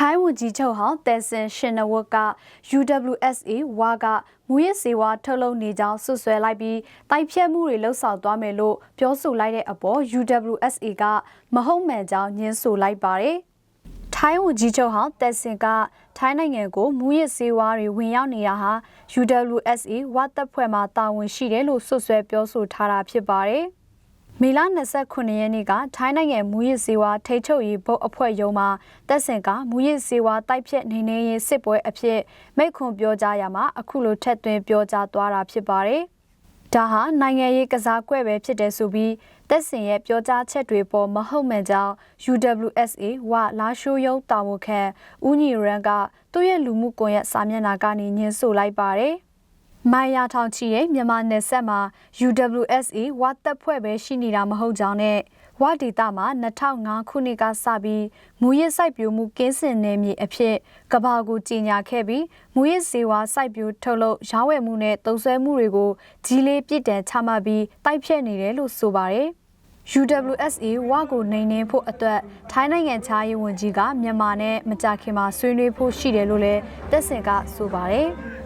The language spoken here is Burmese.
ထိုင်းဝန်ကြီးချုပ်ဟောင်းတဲဆင်ရှင်နဝတ်က UWSA ဝါကမူရစ်စေဝါထုတ်လုပ်နေကြောင်းဆွဆွဲလိုက်ပြီးတိုက်ဖြတ်မှုတွေလှုပ်ဆောင်သွားမယ်လို့ပြောဆိုလိုက်တဲ့အပေါ် UWSA ကမဟုတ်မှန်ကြောင်းညင်းဆိုလိုက်ပါတယ်။ထိုင်းဝန်ကြီးချုပ်ဟောင်းတဲဆင်ကထိုင်းနိုင်ငံကိုမူရစ်စေဝါတွေဝင်ရောက်နေတာဟာ UWSA ဝါတပ်ဖွဲ့မှတာဝန်ရှိတယ်လို့ဆွဆွဲပြောဆိုထားတာဖြစ်ပါတယ်။ မေလ29ရက်နေ့ကထိုင်းနိုင်ငံမူရစ်စေဝါထိတ်ချုပ်ရေးဘုတ်အဖွဲ့ရုံးမှာတက်ဆင်ကမူရစ်စေဝါတိုက်ဖြတ်နေနေရင်စစ်ပွဲအဖြစ်မိတ်ခွန်ပြောကြားရမှာအခုလိုထက်သွင်းပြောကြားသွားတာဖြစ်ပါတယ်။ဒါဟာနိုင်ငံရေးကစားကွက်ပဲဖြစ်တယ်ဆိုပြီးတက်ဆင်ရဲ့ပြောကြားချက်တွေပေါ်မဟုတ်မှန်ကြောင်း UWSA ဝလာရှိုးယုံတာဝန်ခံဦးညီရန်ကသူ့ရဲ့လူမှုကွန်ရက်စာမျက်နှာကနေညှင်းဆိုလိုက်ပါတယ်။ မိုင်ယာထောင်ချီရဲ့မြန်မာနယ်ဆက်မှာ UWSA ဝါတပ်ဖွဲ့ပဲရှိနေတာမဟုတ်ကြောင်းနဲ့ဝါဒေတာမှာ2005ခုနှစ်ကစပြီးမူရစ်စိုက်ပျိုးမှုကင်းစင်နယ်မြေအဖြစ်ကဘာကိုကြီးညာခဲ့ပြီးမူရစ်ဇေဝါစိုက်ပျိုးထုတ်လုပ်ရောင်းဝယ်မှုနဲ့သုံးစွဲမှုတွေကိုကြီးလေးပြစ်ဒဏ်ချမှတ်ပြီးတိုက်ဖျက်နေတယ်လို့ဆိုပါတယ်။ UWSA ဝါကိုနိုင်နေဖို့အတွက်ထိုင်းနိုင်ငံခြားရေးဝန်ကြီးကမြန်မာနဲ့မကြခင်မှာဆွေးနွေးဖို့ရှိတယ်လို့လည်းတက်စင်ကဆိုပါတယ်။